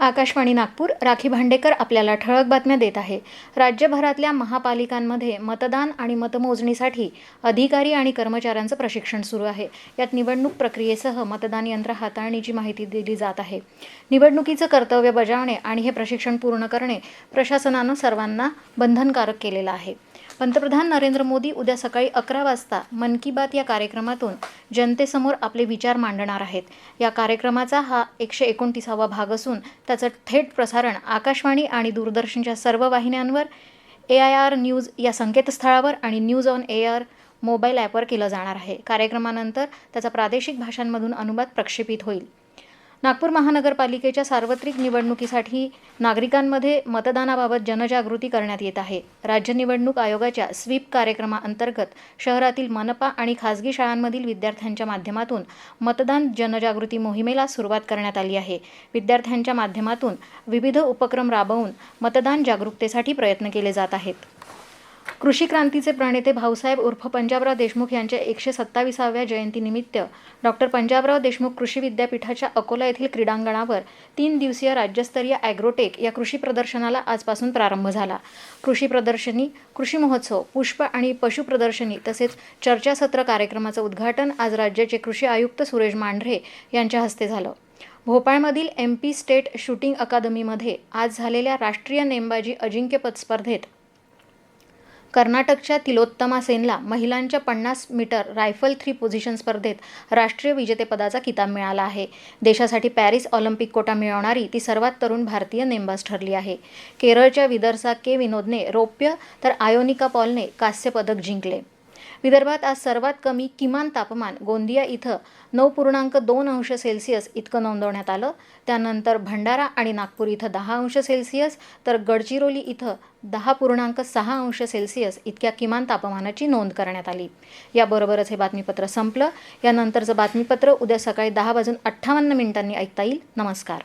आकाशवाणी नागपूर राखी भांडेकर आपल्याला ठळक बातम्या देत आहे. राज्यभरातल्या महापालिकांमध्ये मतदान आणि मतमोजणीसाठी अधिकारी आणि कर्मचाऱ्यांचं प्रशिक्षण सुरू आहे. यात निवडणूक प्रक्रियेसह मतदान यंत्र हाताळणीची माहिती दिली जात आहे. निवडणुकीचं कर्तव्य बजावणे आणि हे प्रशिक्षण पूर्ण करणे प्रशासनानं सर्वांना बंधनकारक केलेलं आहे. पंतप्रधान नरेंद्र मोदी उद्या सकाळी अकरा वाजता मन की बात या कार्यक्रमातून जनतेसमोर आपले विचार मांडणार आहेत. या कार्यक्रमाचा हा एकशे एकोणतीसावा भाग असून त्याचं थेट प्रसारण आकाशवाणी आणि दूरदर्शनच्या सर्व वाहिन्यांवर ए आय आर न्यूज या संकेतस्थळावर आणि news on A R mobile ॲपवर केलं जाणार आहे. कार्यक्रमानंतर त्याचा प्रादेशिक भाषांमधून अनुवाद प्रक्षेपित होईल. नागपूर महानगरपालिकेच्या सार्वत्रिक निवडणुकीसाठी नागरिकांमध्ये मतदानाबाबत जनजागृती करण्यात येत आहे. राज्य निवडणूक आयोगाच्या स्वीप कार्यक्रमाअंतर्गत शहरातील मनपा आणि खासगी शाळांमधील विद्यार्थ्यांच्या माध्यमातून मतदान जनजागृती मोहिमेला सुरुवात करण्यात आली आहे. विद्यार्थ्यांच्या माध्यमातून विविध उपक्रम राबवून मतदान जागरूकतेसाठी प्रयत्न केले जात आहेत. कृषी क्रांतीचे प्रणेते भाऊसाहेब उर्फ पंजाबराव देशमुख यांच्या एकशे सत्ताविसाव्या जयंतीनिमित्त डॉक्टर पंजाबराव देशमुख कृषी विद्यापीठाच्या अकोला येथील क्रीडांगणावर तीन दिवसीय राज्यस्तरीय ॲग्रोटेक या कृषी प्रदर्शनाला आजपासून प्रारंभ झाला. कृषी प्रदर्शनी कृषी महोत्सव पुष्प आणि पशु प्रदर्शनी तसेच चर्चासत्र कार्यक्रमाचं उद्घाटन आज राज्याचे कृषी आयुक्त सुरेश मांढरे यांच्या हस्ते झालं. भोपाळमधील एम पी स्टेट शूटिंग अकादमीमध्ये आज झालेल्या राष्ट्रीय नेमबाजी अजिंक्यपद स्पर्धेत कर्नाटकच्या तिलोत्तमा सेनला महिलांच्या पन्नास मीटर रायफल थ्री पोझिशन स्पर्धेत राष्ट्रीय विजेतेपदाचा किताब मिळाला आहे. देशासाठी पॅरिस ऑलिम्पिक कोटा मिळवणारी ती सर्वात तरुण भारतीय नेमबाज ठरली आहे. केरळच्या विदर्सा के विनोदने रौप्य तर आयोनिका पॉलने कांस्य पदक जिंकले. विदर्भात आज सर्वात कमी किमान तापमान गोंदिया इथं नऊ पूर्णांक दोन अंश सेल्सिअस इतकं नोंदवण्यात आलं. त्यानंतर भंडारा आणि नागपूर इथं दहा अंश सेल्सिअस तर गडचिरोली इथं दहा पूर्णांक सहा अंश सेल्सिअस इतक्या किमान तापमानाची नोंद करण्यात आली. याबरोबरच हे बातमीपत्र संपलं. यानंतरचं बातमीपत्र उद्या सकाळी दहा वाजून अठ्ठावन्न मिनिटांनी ऐकता येईल. नमस्कार.